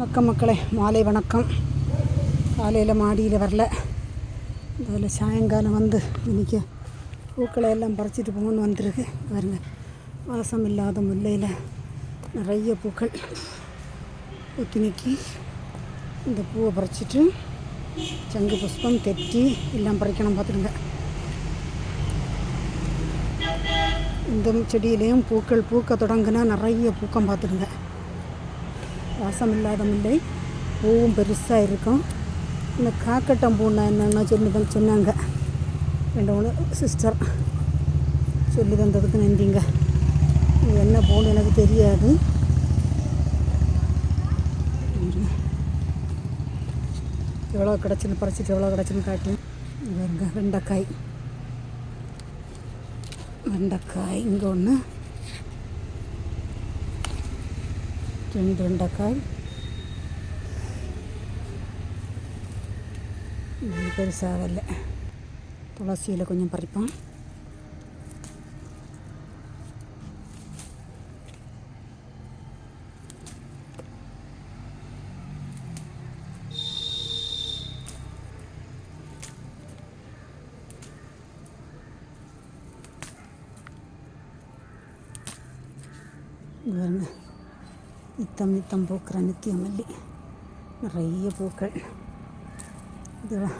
வணக்கம் மக்களே மாலை வணக்கம். காலையில் மாடியில் வரல. அதில் சாயங்காலம் வந்து இன்றைக்கி பூக்களை எல்லாம் பறிச்சிட்டு போகணும்னு வந்திருக்கு. பாருங்க வாசம் இல்லாத முல்லையில் நிறைய பூக்கள் ஊற்றி நிற்கி இந்த பூவை பறிச்சிட்டு சங்கு புஷ்பம் தெட்டி எல்லாம் பறிக்கணும் பார்த்துருங்க இந்த செடியிலையும் பூக்கள் பூக்க தொடங்குனா நிறைய பூக்கம் பார்த்துருங்க வாசம் இல்லாத முல்லை பூவும் பெருசாக இருக்கும். இந்த காக்கட்டம் பூன்னா என்னென்னா சொல்லி தான் சொன்னாங்க. ரெண்டு மூணு சிஸ்டர் சொல்லி தந்ததுக்கு நன்றிங்க. என்ன பூன்னு எனக்கு தெரியாது. எவ்வளோ கிடச்சின்னு பறிச்சிட்டு எவ்வளோ கிடச்சின்னு காட்டேன் வெண்டைக்காய். வெண்டைக்காய் இங்கே ஒன்று ரெண்டு வெண்டைக்காய் இது பெருசாகல துளசியில் கொஞ்சம் பறிப்போம் இங்க பாருங்க நித்தம் நித்தம் பூக்கிற நித்திய மல்லி நிறைய பூக்கள். இதுவா.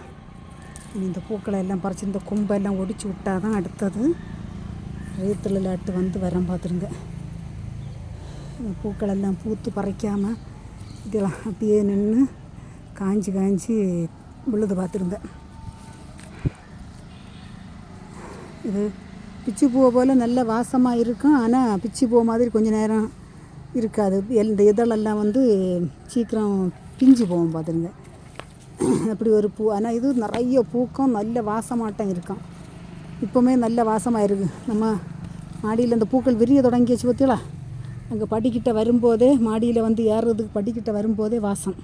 இனி இந்த பூக்களை எல்லாம் பறிச்சு இந்த கொம்பெல்லாம் ஒடிச்சு விட்டால் தான் அடுத்தது ரீத்தலாட்டு வந்து வரம் பார்த்துருங்க இந்த பூக்களெல்லாம் பூத்து பறிக்காமல் இதெல்லாம் அப்படியே நின்று காஞ்சி காஞ்சி விழுது பார்த்துருங்க இது பிச்சு பூவை போல் நல்ல வாசமாக இருக்கும். ஆனால் பிச்சு பூ மாதிரி கொஞ்சம் நேரம் இருக்காது. எல்- இந்த இதழெல்லாம் வந்து சீக்கிரம் பிஞ்சு போகும் பார்த்துருங்க அப்படி ஒரு பூ ஆனால் இது நிறைய பூக்கம் நல்ல வாசமாட்டம் இருக்கும். இப்போவுமே நல்ல வாசமாக இருக்குது நம்ம மாடியில் இந்த பூக்கள் விரிய தொடங்கியாச்சு பார்த்தீங்களா அங்கே படிக்கிட்ட வரும்போதே மாடியில் வந்து ஏறுறதுக்கு படிக்கிட்ட வரும்போதே வாசம்.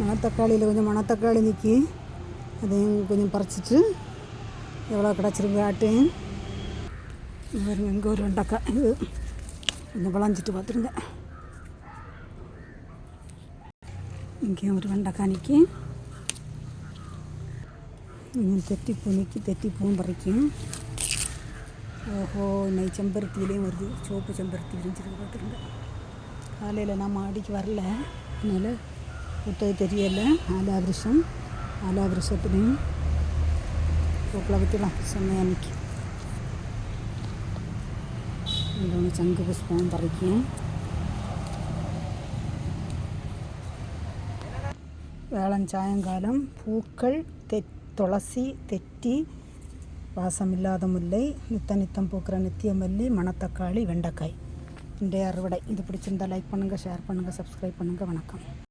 மணத்தக்காளியில் கொஞ்சம் மணத்தக்காளி நிற்கி அதையும் கொஞ்சம் பறிச்சிட்டு எவ்வளோ கிடச்சிருக்கு ஆட்டையும் பாருங்க இங்கே ஒரு வெண்டைக்காய். இது கொஞ்சம் விளைஞ்சிட்டு பார்த்துருங்க இங்கேயும் ஒரு வெண்டைக்காய் நிற்கி இன்னும் பூ நிற்கி தெத்தி பூவும் பறிக்கும் ஓஹோ இன்னைக்கு செம்பருத்தியிலையும் வருது. சோப்பு செம்பருத்தி விரிஞ்சிருக்கு பார்த்துருங்க காலையில் நான் மாடிக்கு வரல. அதனால் பூத்தது தெரியலை. ஆலாவிருஷம் ஆலாவிருஷத்துலேயும் பூக்களை பற்றிலாம் செம்மையாக நிற்கும் இன்னொன்று சங்கு புஷ்பம் பறிக்கும் வேளன் சாயங்காலம் பூக்கள் தெ துளசி தெற்றி வாசமில்லாத முல்லை நித்த நித்தம் பூக்கிற நித்திய மல்லி மணத்தக்காளி வெண்டைக்காய் இன்றைய அறுவடை இது பிடிச்சிருந்தால் லைக் பண்ணுங்கள் ஷேர் பண்ணுங்கள் சப்ஸ்கிரைப் பண்ணுங்கள் வணக்கம்